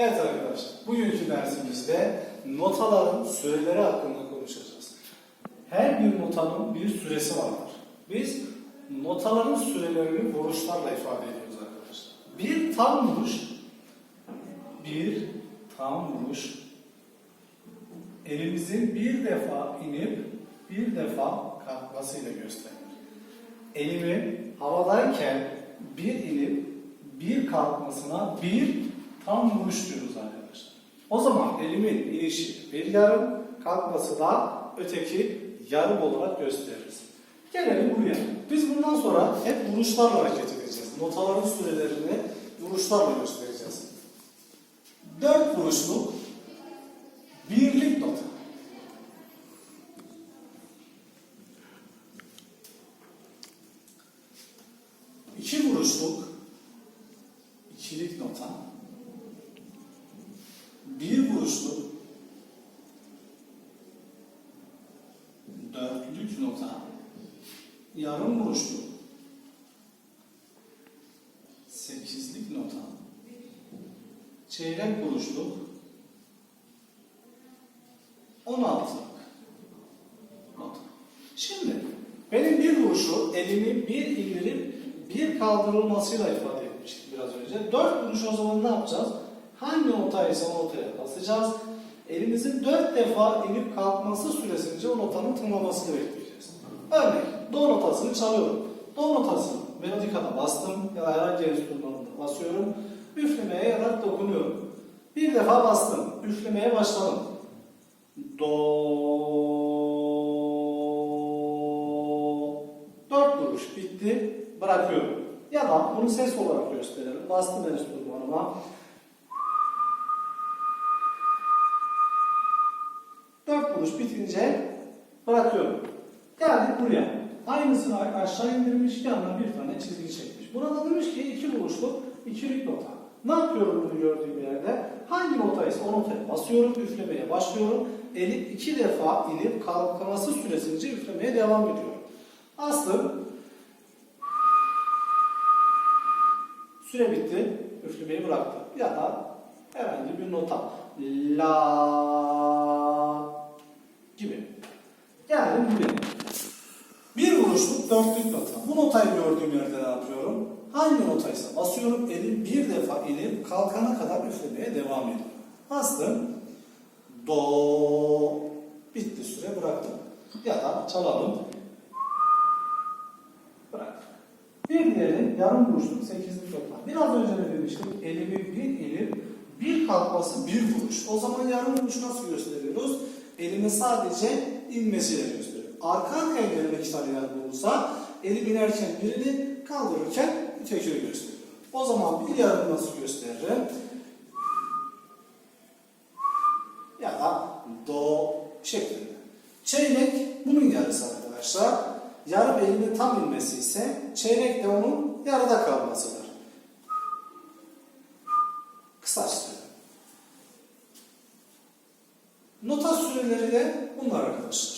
Evet arkadaşlar, bugünkü dersimizde notaların süreleri hakkında konuşacağız. Her bir notanın bir süresi vardır. Biz notaların sürelerini vuruşlarla ifade ediyoruz arkadaşlar. Bir tam vuruş, bir tam vuruş, elimizin bir defa inip bir defa kalkmasıyla gösterilir. Elimi havadayken bir inip bir kalkmasına bir tam vuruş diyoruz arkadaşlar. O zaman elimin inişi bir yarım, kalkması da öteki yarım olarak gösteririz. Gelelim buraya. Biz bundan sonra hep vuruşlarla hareket edeceğiz. Notaların sürelerini vuruşlarla göstereceğiz. Dört vuruşluk birlik nota. İki vuruşluk dörtlük nota. Yarım vuruşluk sekizlik nota. Çeyrek vuruşluk on altılık nota. Şimdi benim bir vuruşu elimi bir indirip bir kaldırılmasıyla ifade etmiştik biraz önce. Dört vuruş o zaman ne yapacağız? Hangi notaysa notaya basacağız. Elimizin dört defa inip kalkması süresince o notanın tınlamasını bekleyeceğiz. Örnek, do notasını çalıyorum. Do notasını melodikada bastım ya da herhangi bir enstrümanında basıyorum. Üflemeye ya dokunuyorum. Bir defa bastım. Üflemeye başladım. Do Dört vuruş bitti. Bırakıyorum. Ya da bunu ses olarak gösterelim. Bastım enstrümanıma. Vuruş bitince bırakıyorum. Geldik buraya. Aynısını aşağı indirmiş, yanına bir tane çizgi çekmiş. Burada demiş ki iki vuruşluk ikilik nota. Ne yapıyorum bunu gördüğüm yerde? Hangi notaysa o notaya basıyorum, üflemeye başlıyorum. Elim iki defa inip kalkması süresince üflemeye devam ediyorum. Bastım. Süre bitti. Üflemeyi bıraktım. Ya da herhangi bir nota. La gibi. Geldim buraya. Bir vuruşluk dörtlük nota. Bu notayı gördüğüm yerde ne yapıyorum? Hangi notaysa basıyorum, elim bir defa inip kalkana kadar üflemeye devam ediyorum. Bastım. Do. Bitti süre bıraktım. Ya da çalalım. Bırak. Bir diğeri yarım vuruşluk sekizlik nota. Biraz önce ne demiştik? Elimi bir inip bir kalkması bir vuruş. O zaman yarım vuruş nasıl gösteriyoruz? Elimi sadece inmesiyle gösteriyoruz. Arka arkaya gelen iki tane yarım olursa elim inerken birini kaldırırken ötekini gösteriyor. O zaman bir yarım nasıl gösteririm? Ya da do şeklinde. Çeyrek bunun yarısı arkadaşlar. Yarım elimin tam inmesi ise çeyrek de onun yarıda kalmasıdır. Kısaç süreleri de bunlar arkadaşlar.